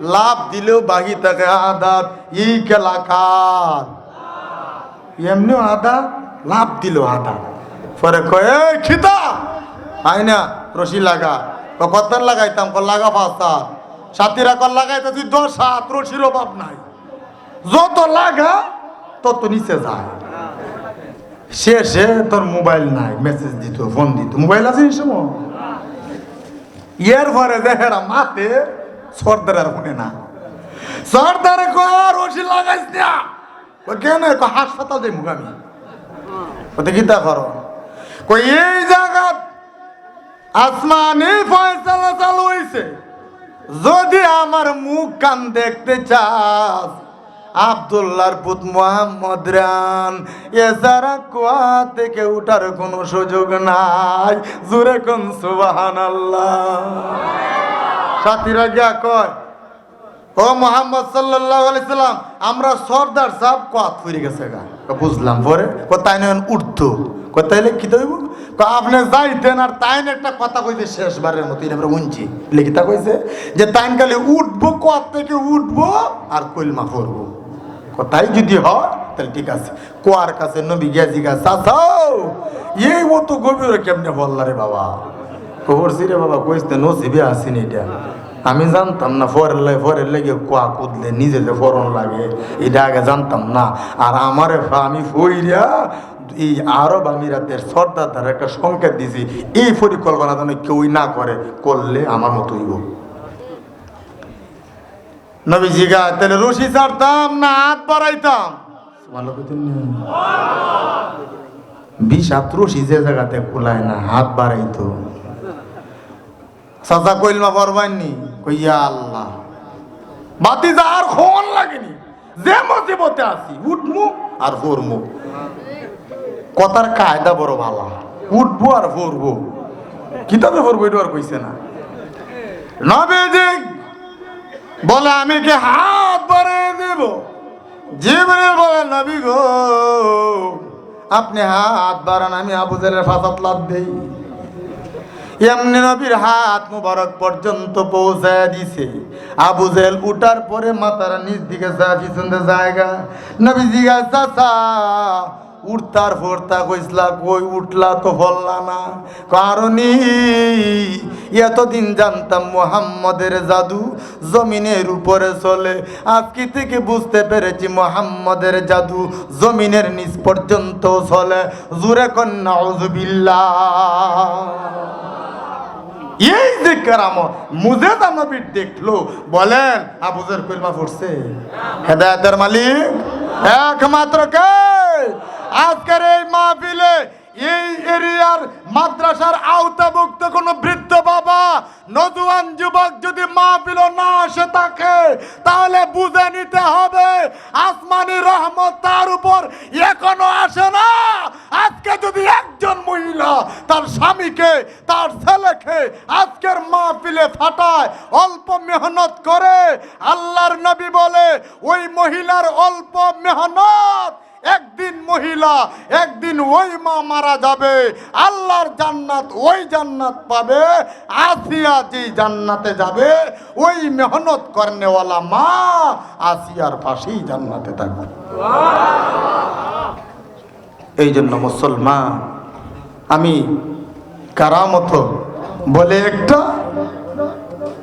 লাভ দিলেও বাকি থাকে আদাত। ই খেলা কার? এমনিও আদা, লাভ দিল আদা। পরে কয়, "এই খিতা আই না, রশি লাগা। কত লাগাইতাম? ক লাগা পাঁচটা সাথীরা কল লাগাইতে তুই দশ সাত, রশির অভাব নাই। যত লাগা, তত নিচে যায়। শেষে তোর মোবাইল নাই, মেসেজ দিত, ফোন দিত। মোবাইল আছে এই সময়? এর পরে দেখেরা মাতে সর্দার আর শুনে না। সর্দারে কর রশি লাগাইস না। ও কেন? হাসপাতাল যাই মুগামি ওতে গীতা করো কই এই জায়গা আসমানি ফয়সালা চালু হইছে। যদি আমার মুখ কান দেখতে চাস, আবদুল্লাহর পুত মোহাম্মদ রান এছাড়া কুয়া থেকে উঠার কোনো সুযোগ নাই। জোরে কোন সুবাহান সাথীরা গিয়া কয়, ও মোহাম্মদ সাল্লাম, আমরা সর্দার সাহেব কাত ফুরে গেছে বুঝলাম পরে কোথায় নেন উঠতো কোথাইলে কি দইব আপনি যাইতেন আর তাইন একটা কথা কইছে শেষবারের মতো আমরা উঞ্চি লিখিতা কইছে? যে তাইন কালে উঠবো কাত থেকে উঠবো আর কইলমা করব কথাই যদি হয় তাহলে ঠিক আছে। কোয়ার কাছে নবী গিয়া চাচাও এই মতো গভীর কেমনে বললা রে বাবা? কবরছি রে বাবা কইতে নসিবে আসিনি এটা। আমি জানতাম না ফরের লাগে ফরের লেগে কোয়া কুদলে, নিজে যে ফরন লাগে, এটা আগে জানতাম না। আর আমারে আমি ফইরা এই আরব আমিরাতের সর্দার দ্বারা একটা সংকেত দিছি, এই পরিকল্পনা যেন কেউই না করে, করলে আমার মতোই হোক নবী জিগা তাহলে রশি ছাড়তাম না, হাত বাড়াইতাম। বিষ হাত রশি যে জায়গাতে কুলায় না, হাত বাড়াইতো। চাচা কইল মা পরবাইনি কইয়া আল্লাহ। বাতি যা আর খন লাগেনি। যে মতে আসি উঠমু আর ফরমু কথার কায়দা বড় ভালো। উঠবো আর ফরবো কিতাবে ফরবো এটা আর কইছে না। নবেজি বলে, আমি কি হাত বাড়িয়ে দেব? জিবরিল বলে, নবী গো, আপনি হাত বাড়ান, আমি আবু জেলের ফাঁসাত লাভ দেই। এমনি নবীর হাত মুবারক পর্যন্ত পৌঁছায় দিছে। আবু জেল উঠার পরে মাতার নিজ দিকে জায়গা। নবী জিগা চাচা, উঠতার ফোরতা কইসলা, কই উঠলা তো বললা না। কারণই এতদিন জানতাম মোহাম্মদের জাদু জমিনের উপরে চলে। আজকে থেকে বুঝতে পেরেছি মোহাম্মদের জাদু জমিনের নিচ পর্যন্ত চলে। জুরে কন্যা এই যে কেরামত, মুজেদা নবী দেখল, বলেন, আবুজের কলমা পড়ছে। হেদায়তের মালিক একমাত্র কে? আজকের এই মাহফিলে এই এরিয়ার মাদ্রাসার আওতাভুক্ত কোনো বৃদ্ধ বাবা নজুয়ান যুবক যদি মা মাহফিল না আসে তাকে, তাহলে বুঝে নিতে হবে আসমানি রহমত তার উপর এখনও আসে না। আজকে যদি একজন মহিলা তার স্বামীকে, তার ছেলেকে আজকের মাহফিলে ফাটায়, অল্প মেহনত করে, আল্লাহর নবী বলে, ওই মহিলার অল্প মেহনত একদিন মহিলা, একদিন ওই মা মারা যাবে। আল্লাহর জান্নাত ওই জান্নাত পাবে, আসিয়া যে জান্নাতে যাবে, ওই মেহনত করনেওয়ালা মা আসিয়ার পাশেই জান্নাতে থাকবে। এই জন্য মুসলমান, আমি কারামত বলে একটা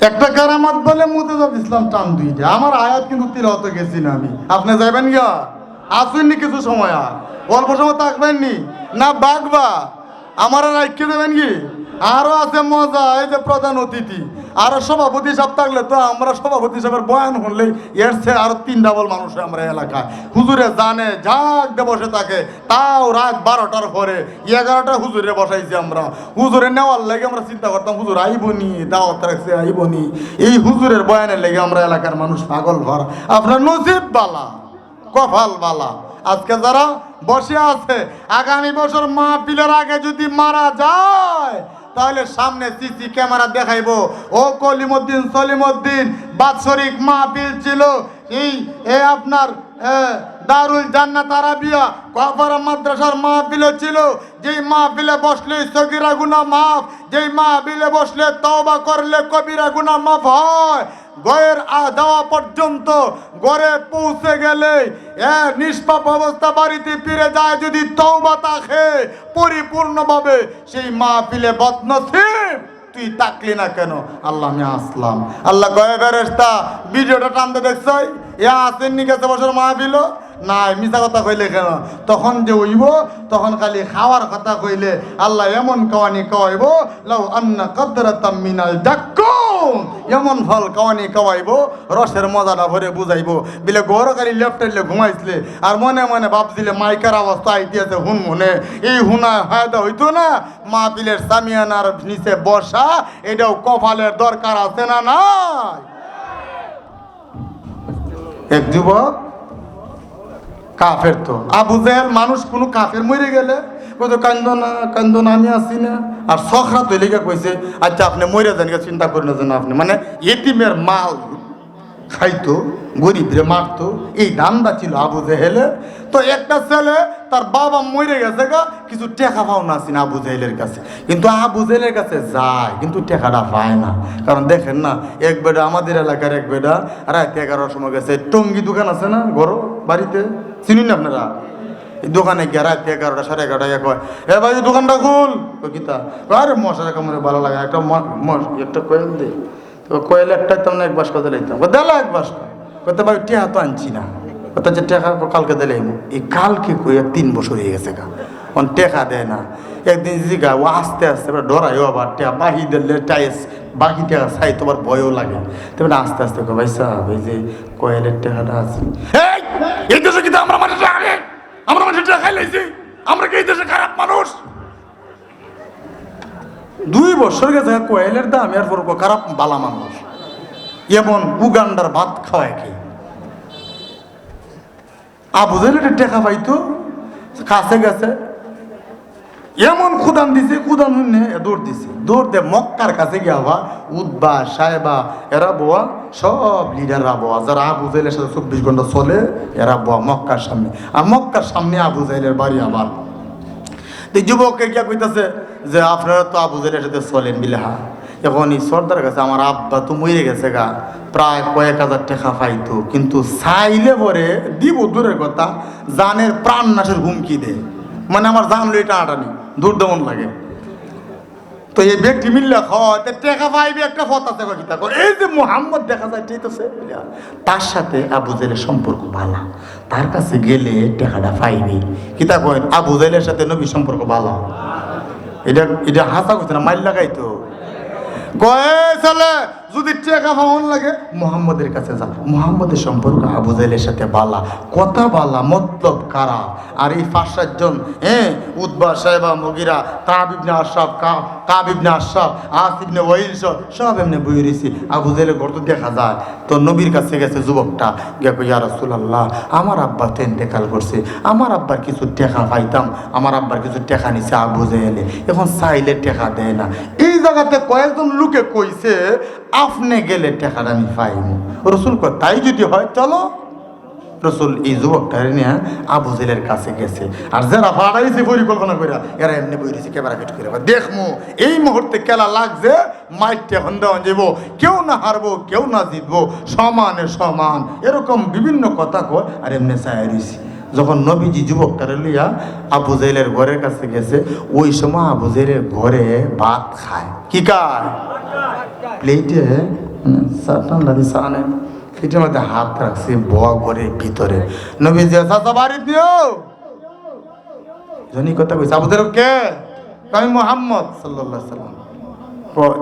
একটা কারামত বলে মুতেজাব ইসলাম টান দুইটা আমার আয়াত কিন্তু তিলাওতে গেছি না আমি। আপনি যাবেন গা আসবেননি কিছু সময় আর। অল্প সময় থাকবেননি। না বাগবা আমার রাখতে দেবেন কি? আরও আছে মজা, এই যে প্রধান অতিথি। আরও সভাপতি সাহেব থাকলে তো আমরা সভাপতি সাহেবের বয়ান শুনলেই এর চেয়ে আরও তিন ডাবল মানুষ আমরা এলাকায়। হুজুরে জানে ঝাঁক দিয়ে বসে থাকে, তাও রাত বারোটার পরে এগারোটা হুজুরে বসাইছি আমরা। হুজুরে নেওয়ার লাগে আমরা চিন্তা করতাম, হুজুর আইবনি, দাওয়াত রাখছে, আইবনি। এই হুজুরের বয়ানের লেগে আমরা এলাকার মানুষ পাগল ভর আপনার নসিব বালা। কপাল বালা। আজকে যারা বসে আছে, আগামী বছর মাহফিলের আগে যদি মারা যায়, তাহলে সামনে সিসি ক্যামেরা দেখাইবো। ও কলিমুদ্দিন সলিমুদ্দিন, বাৎসরিক মাহফিল ছিল। এই, এ আপনার দারুল জান্নাত আরাবিয়া কফারা মাদ্রাসার মাহফিলও ছিল। যেই মাহফিলে বসলে সগিরা গুনা মাফ, যেই মাহফিলে বসলে তওবা করলে কবিরা গুনা মাফ হয়। গয়ের আ দেওয়া পর্যন্ত গড়ে পৌঁছে গেলে এ নিষ্পাপ অবস্থা বাড়িতে ফিরে যায় যদি তওবা তাকে পরিপূর্ণভাবে সেই মা মাহফিলে বদনসিব। তুই তাকলি না কেন? আল্লাহ, আমি আসলাম। আল্লাহ গয়ে বেরেস্তা ভিডিওটা টানতে দেখছ? এ আসেননি গেছে বছর মাহফিল নাই, মিছা কথা কইলে কেন? তখন যে হইব, তখন খালি খাওয়ার কথা কইলে আল্লাহ এমন কাওয়ানি কাওয়াইব লাউ আন্না কদরাতাম মিনাল জাক্কুম এমন ফল কাওয়ানি কাওয়াইব রসের মজাটা ভরে বুঝাইব। বিলে খালি লেফটাইলে ঘুমাইছিলে, আর মনে মনে ভাবছিলে, মাইকার অবস্থা আইতেছে হুন মনে। এই হুনা ফায়দা হইতো না মা পিলের সামিয়ানার নিচে বসা, এটাও কপালের দরকার আছে না নাই? এক যুবক, কাফের তো। আবু জেহেল, মানুষ কোনো কাফের মরে গেলে? কত কান্দ না কান্দ না আমি আসি না। আর সখরা তো লেগে কইছে আচ্ছা আপনি মরে যান চিন্তা করেন না আপনি। মানে এতিমের মাল খাইতো, গরিবরে মারতো, এই দান্দা ছিল আবু জেহেলের। তো একটা ছেলে, তার বাবা মরে গেছে গা, কিছু টেকা পাও না আসিনা আবু জেহেলের কাছে। কিন্তু আবু জেহেলের কাছে যায়, কিন্তু টেকাটা পায় না। কারণ দেখেন না, এক বেডা, আমাদের এলাকার এক বেটা রাত এগারোর সময় গেছে। টঙ্গি দোকান আছে না ঘরো, বাড়িতে? চিনুন না আপনারা? দোকানে গিয়ে রাত এগারোটা সাড়ে এগারোটা এক হয় এ ভাই দোকানটা খুল। গীতা, আরে মশার কামড়ে ভালো লাগে, একটা একটা কয়েল দে। তো কয়েল একটা তো এক বাস কথা লাইতাম দেলা এক বাস কত ভাই, টেহা তো আনছি না। কত যে টেকা কালকে দিলে এই কালকে কই তিন বছর হয়ে গেছে গা। অন টেকা দেয় না। একদিন জিগা ও আস্তে আস্তে এবার ডরাইও আবার টেকা বাহি দিলে টাইস বাকি টেকা চাই তোমার ভয়ও লাগে। তবে আস্তে আস্তে ভাই সাহেব, এই যে কয়েলের টেকাটা আছে। এই দেশে কিন্তু আমরা আমরা খাই লাইছি। আমরা কি দেশে খারাপ মানুষ? দুই বছর গেছে কয়েলের দাম, এর পর খারাপ বালা মানুষ। এমন উগান্ডার ভাত খাওয়ায় কি? আবু জেলের টেকা পাইতো, কাছে গেছে এমন খুদান দিছে, খুদান হইনে দৌড় দিছে। দৌড় দে মক্কার কাছে গিয়া বা উদ্বা সাহেবা, এরা বোয়া, সব লিডাররা বোয়া। যারা আবু জাইলের সাথে চব্বিশ ঘণ্টা চলে, এরা বোয়া মক্কার সামনে। আর মক্কার সামনে আবু জাইলের বাড়ি আবার। যুবককে গিয়া কইতাছে যে, আপনারা তো আবু জাইলের সাথে চলেন বিলে হা। এখন এই সর্দার কাছে আমার আব্বা তো মরে গেছে গা। প্রায় কয়েক হাজার টাকা পাইতো। কিন্তু চাইলে পরে দিব দূরের কথা, জানের প্রাণ নাশের হুমকি দেয় মানে আমার জান লই টানাটানি। দূর দমন লাগে। তো এই ব্যক্তি মিললে হয় টেকা পাইবে একটা পথ আছে বাকি। কয়, এই যে মোহাম্মদ দেখা যায় ঠিক আছে তার সাথে আবু জেলের সম্পর্ক ভালো। তার কাছে গেলে টেকাটা পাইবে। কিতা কয় আবু জেলের সাথে নবী সম্পর্ক ভালো। এটা এটা হাসা করছে না মাইল লাগাইতো। কয়ে যদি টেকা লাগে, মোহাম্মদের কাছে যা মোহাম্মদের সম্পর্ক আবু সাথে বালা। কথা বালা, মতলব কারা আর এই পাঁচ সাতজন হ্যাঁ সাহেবা, মগিরা, কাব ইবনে আশরাফ কা- কাব আশরাফ, আস ওয়াইল সব এমনি বই রয়েছে। আবু জাহেলের ঘর তো দেখা যায়। তো নবীর কাছে গেছে যুবকটা কই ইয়া রাসূলুল্লাহ, আমার আব্বা তেন ইন্তেকাল করছে। আমার আব্বার কিছু টেকা পাইতাম, আমার আব্বার কিছু টেকা নিছে আবু জাহেলে এখন চাইলে টেকা দেয় না। এই জায়গাতে কয়েকজন লোকে কইছে, আপনি গেলে টেকাটা আমি পাইনি রসুল তাই যদি হয়, চলো। রসুল এই যুবকটারে নিয়ে আবু জেলের কাছে গেছে। আর যারা ভাড়াইছে পরিকল্পনা করে এরা এমনি বই রয়েছে ক্যামেরা ফিট করে দেখমু, এই মুহূর্তে খেলা লাগছে, মাইটটা হন্দা যাব কেউ না হারবো, কেউ না জিতবো, সমানে সমান। এরকম বিভিন্ন কথা কয়, আর এমনি চায় রয়েছি যখন নবীজি যুবকটারে লইয়া আবু জেলের ঘরের কাছে গেছে, ওই সময় আবু জেলের ঘরে ভাত খায়। কি খায়? প্লেটে আনে। প্লেটের মধ্যে হাত রাখছে বোয়া ঘরের ভিতরে। নবী যে বাড়ি দিও। জনি কথা কইছে, আবু কে? আমি মোহাম্মদ আলাইহি সাল্লাম।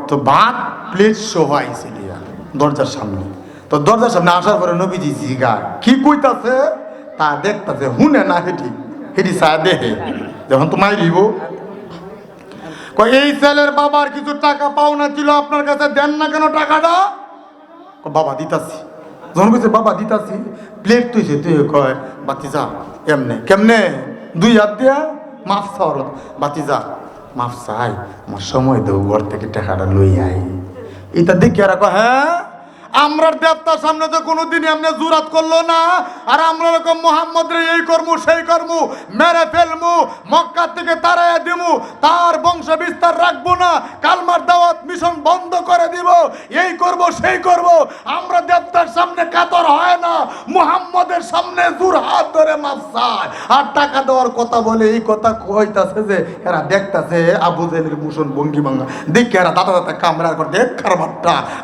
তো ভাত, প্লেট লিয়া দরজার সামনে। তো দরজার সামনে আসার পরে নবীজি জিগা কি কইতাছে? তা দেখতাছে হুনে না হেটি হেটি চা দেহে। যখন তোমায় দিব। এই ছেলের বাবার কিছু টাকা পাওনা ছিল, আপনার কাছে দেন না কেন টাকাটা? বাবা, দিতাছি। যখন কইছে, বাবা, দিতাছি, প্লেট তুইছে, তুই কয় বাতি যা এমনে কেমনে? দুই হাত দিয়া মাফ চাওয়ার বাতি যা মাফ চাই, আমার সময় দেও, ঘর থেকে টাকাটা লই আই এটা দেখি আর হ্যাঁ? আমরা দেবতার সামনে তো কোনোদিন এমনি জুরাত করল না। আর আমরা এরকম মোহাম্মদের এই কর্ম, সেই কর্ম, মেরে ফেলমু, মক্কা থেকে তারাই দিমু, তার বংশ বিস্তার রাখব না, কালমার দাওয়াত মিশন বন্ধ করে দিব, এই করব, সেই করব। আমরা দেবতার সামনে কাতর হয় না, মুহাম্মদের সামনে জোর হাত ধরে মাপসায় আর টাকা দেওয়ার কথা বলে এই কথা কইতাছে যে, এরা দেখতাছে আবু জেলের ভূষণ ভঙ্গি ভাঙ্গা দেখে এরা দাদা দাদা কামড়ার করে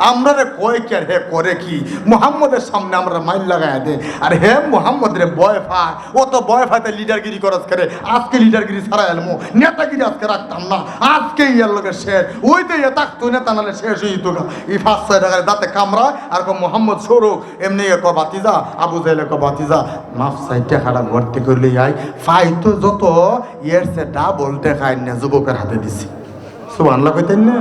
আমরা রে কয় কে হে করে কি? মুহাম্মদের সামনে আমরা মাইল লাগায় দে আর হে মুহাম্মদের বয় ফায় ও তো বয় ফাইতে লিডারগিরি করস করে। আজকে লিডারগিরি ছাড়া এলমো। নেতাগিরি আজকে রাখতাম না। আজকে ইয়ার লোকের শেষ। ওই তো ইয়ে থাকতো, নেতা নালে শেষ হই তো এই পাঁচ ছয় টাকার দাঁতে কামড়া আর কো মোহাম্মদ সৌরভ এমনি ক বাতিজা আবু জাইলে ক বাতিজা মাফ সাই টাকাটা ভর্তি করলে আই ফাই তো যত, ইয়ের সে ডাবল টাকা না যুবকের হাতে দিছি। সুবহানাল্লাহ কইতেন না?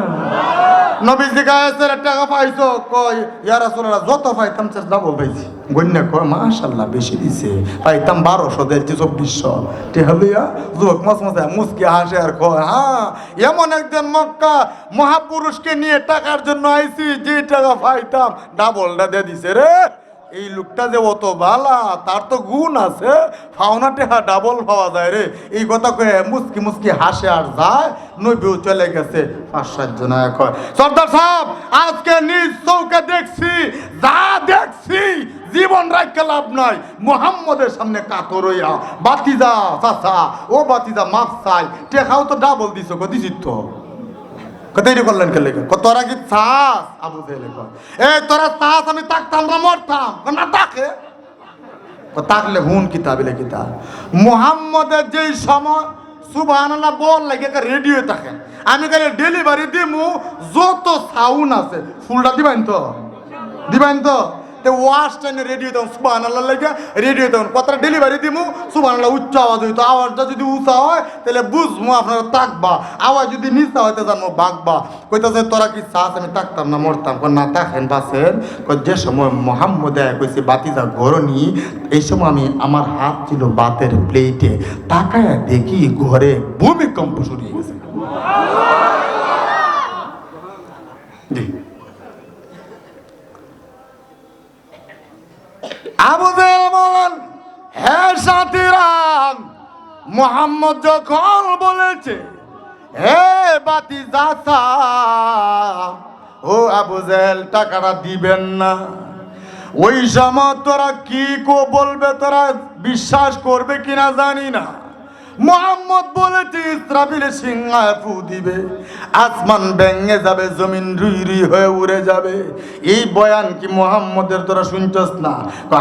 নবী জিজ্ঞাসা টাকা পাইছো কই ইয়া রাসূলুল্লাহ, যত পাইতাম সে ডাবল পাইছি গণ্য কয়, মাশাআল্লাহ, বেশি দিছে। পাইতাম বারোশো দিয়েছি চব্বিশশো। টেহলিয়া যুবক মাস মাসে মুসকি হাসে আর কয় হ্যাঁ এমন একজন মক্কা মহাপুরুষকে নিয়ে টাকার জন্য আইছি, যে টাকা পাইতাম ডাবলটা দিয়ে দিছে রে। এই লোকটা যে অত বালা, তার তো গুণ আছে। ফাওনা টেহা ডাবল পাওয়া যায় রে। এই কথা কয়ে মুসকি মুসকি হাসে আর যায়। নবীও চলে গেছে পাঁচ, সাত জন কয় সর্দার সাহেব, আজকে নিজ চৌকে দেখছি, যা দেখছি, জীবন রাখতে লাভ নাই। মোহাম্মদের সামনে কাতর হইয়া, বাতিজা চাচা, ও বাতিজা মাফ চাই। টেকাও তো ডাবল দিছ গো, দিছি তো। কোথায় করলেন কে লেগে তোরা কি চাস আবু জেলে এ তোরা চাস আমি তাকতাম না, মরতাম। না তাকে? তাকলে হুন কিতাবিলে কিতাব। মোহাম্মদের যেই সময়, সুবহানাল্লাহ বল লাগে রেডিও থাকে। আমি কালে ডেলিভারি দিমু, যত সাউন্ড আছে, ফুলটা দিবেন তো? দিবেন তো? তে ওয়াশ টাইনে রেডিও তখন সুবাহ আল্লাহ লাগে রেডিও তখন কথাটা ডেলিভারি দিমু? সুবাহ আল্লাহ উচ্চ আওয়াজ হইতো। আওয়াজটা যদি উঁচা হয়, তাহলে বুঝব আপনারা তাকবা। আওয়াজ যদি নিচা হইতে জানব বাগবা। কইতাছে, তোরা কি চাস আমি তাকতাম না মরতাম? কই না তাকেন বাসেন কই যে সময় মোহাম্মদ কইছে, বাতিজা গরনি এই সময় আমি আমার হাত ছিল বাতের প্লেটে তাকায় দেখি ঘরে ভূমিকম্প শুরু হয়ে গেছে। আবু জেল বলেন, হে সাথীরা মোহাম্মদ যখন বলেছে, হে বাতি যাতা, ও আবু জেল টাকাটা দিবেন না। ওই সময় তোরা কি কো বলবে, তোরা বিশ্বাস করবে কিনা জানি না। মোহাম্মদ বলেছে ইসরাফিলে সিংহায় ফু দিবে। আসমান ভেঙে যাবে, জমিন রুই রুই হয়ে উড়ে যাবে। এই বয়ান কি মোহাম্মদের তোরা শুনছস না?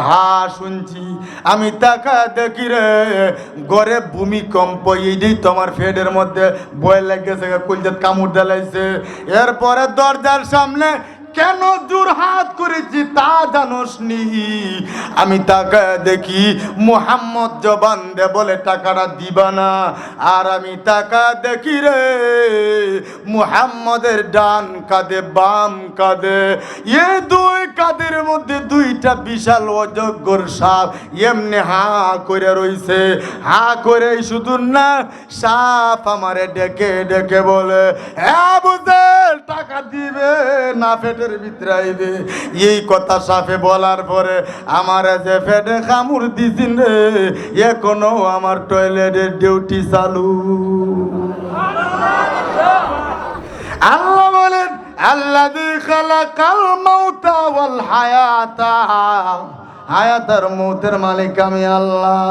হা, শুনছি। আমি তাকা দেখি রে, গড়ে ভূমিকম্প, এইটাই তোমার ফেডের মধ্যে বয় লেগেছে, কুলজাত কামড় দেলাইছে এরপরে দরজার সামনে কেন জোর হাত করেছি তা জানোস আমি টাকা দেখি মোহাম্মদ জবান দে বলে টাকাটা দিবা না। আর আমি টাকা দেখি রে, মুহাম্মদের ডান কাঁধে, বাম কাঁধে। এ দুই কাঁধের মধ্যে দুইটা বিশাল অযোগ্যর সাপ এমনি হা করে রইছে। হা করে শুধু না, সাপ আমারে ডেকে ডেকে বলে হ্যাঁ বুঝেল টাকা দিবে না পেটের ভিতরে আইবে এই কথা সাফে বলার পরে আমার যে পেটে কামড় দিছিন রে, এখনও আমার টয়লেটের ডিউটি চালু। আল্লাহ বলেন আল্লাহ খালাকাল মাউতা ওয়াল হায়াতা। হায়াতার মৌতের মালিক আমি আল্লাহ।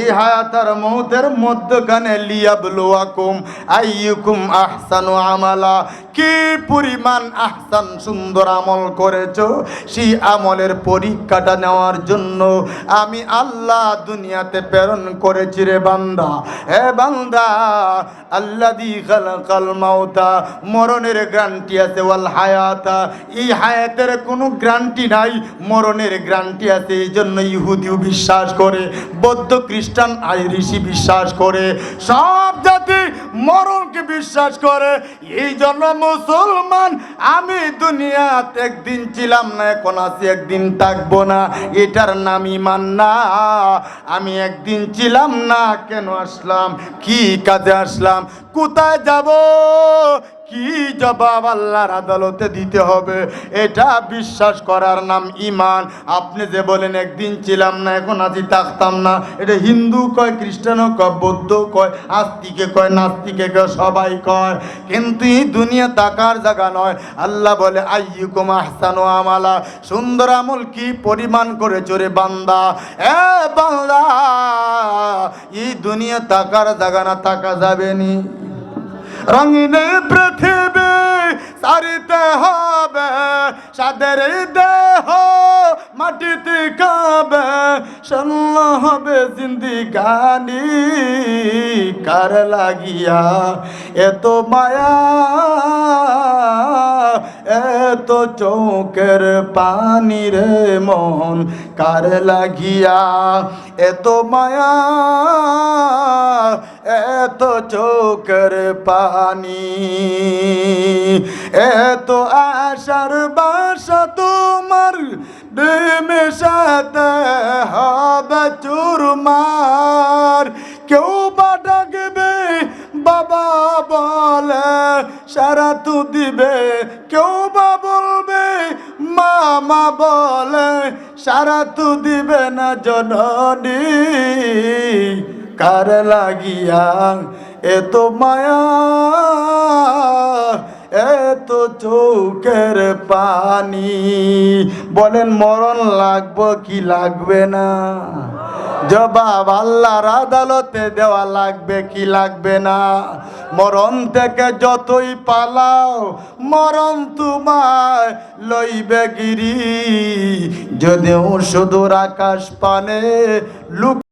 এই হায়াতার মৌতের মধ্যখানে লিয়াবলুয়াকুম আইয়ুকুম আহসানু আমালা। কি পরিমাণ আহসান সুন্দর আমল করেছ? সেই আমলের পরীক্ষাটা নেওয়ার জন্য আমি আল্লাহ দুনিয়াতে প্রেরণ করেছি রে বান্দা। হে বান্দা আল্লাহ দি খালাকাল মাউতা, মরণের গ্যারান্টি আছে ওয়াল হায়াতা। এই হায়াতের কোনো গ্যারান্টি নাই, মরণের গ্যারান্টি আছে। এই জন্য ইহুদিও বিশ্বাস করে, বৌদ্ধ খ্রিস্টান, আইরিশি বিশ্বাস করে, সব জাতি মরণকে বিশ্বাস করে। এই জন্য মুসলমান, আমি দুনিয়াতে একদিন ছিলাম না, এখন আছি একদিন থাকব না, এটার নাম ইমান না। আমি একদিন ছিলাম না, কেন আসলাম? কি কাজে আসলাম? কোথায় যাব? কি জবাব আল্লাহর আদালতে দিতে হবে? এটা বিশ্বাস করার নাম ইমান আপনি যে বলেন, একদিন ছিলাম না, এখন আছি থাকতাম না। এটা হিন্দু কয়, খ্রিস্টানও কয় বৌদ্ধ কয়, আস্তিকে কয়, নাস্তিকে কয়, সবাই কয়। কিন্তু এই দুনিয়া তাকার জায়গা নয়। আল্লাহ বলে, আইয়ুকুম আহসানু আমালা। সুন্দর আমল কি? পরিমাণ করে চোরে বান্দা। এ বান্দা, এই দুনিয়া তাকার জায়গা না তাকা যাবে নি। রঙিন পৃথিবী সারিতে হবে, সাদের দেহ মাটিতে কাবে শূন্য হবে জিন্দিগানি। কার লাগিয়া এত মায়া, এত চৌকের পানি রে মন, কার লাগিয়া এত মায়া, এত চৌকের পানি এত আশার বাসা তোমার সাথে হবে চুরমার। কেউ বা ডাকবে, বাবা বলে সারা তু দিবে। কেউ বা বলবে, মামা বলে সারা তু দিবে না জননী। কার লাগিয়া এত মায়া, এত চৌকের পানি। বলেন, মরণ লাগবো কি লাগবে না? জবাব আল্লাহর আদালতে দেওয়া লাগবে কি লাগবে না? মরণ থেকে যতই পালাও, মরণ তোমায় লইবে গিরি। যদিও সুদূর আকাশ পানে লুক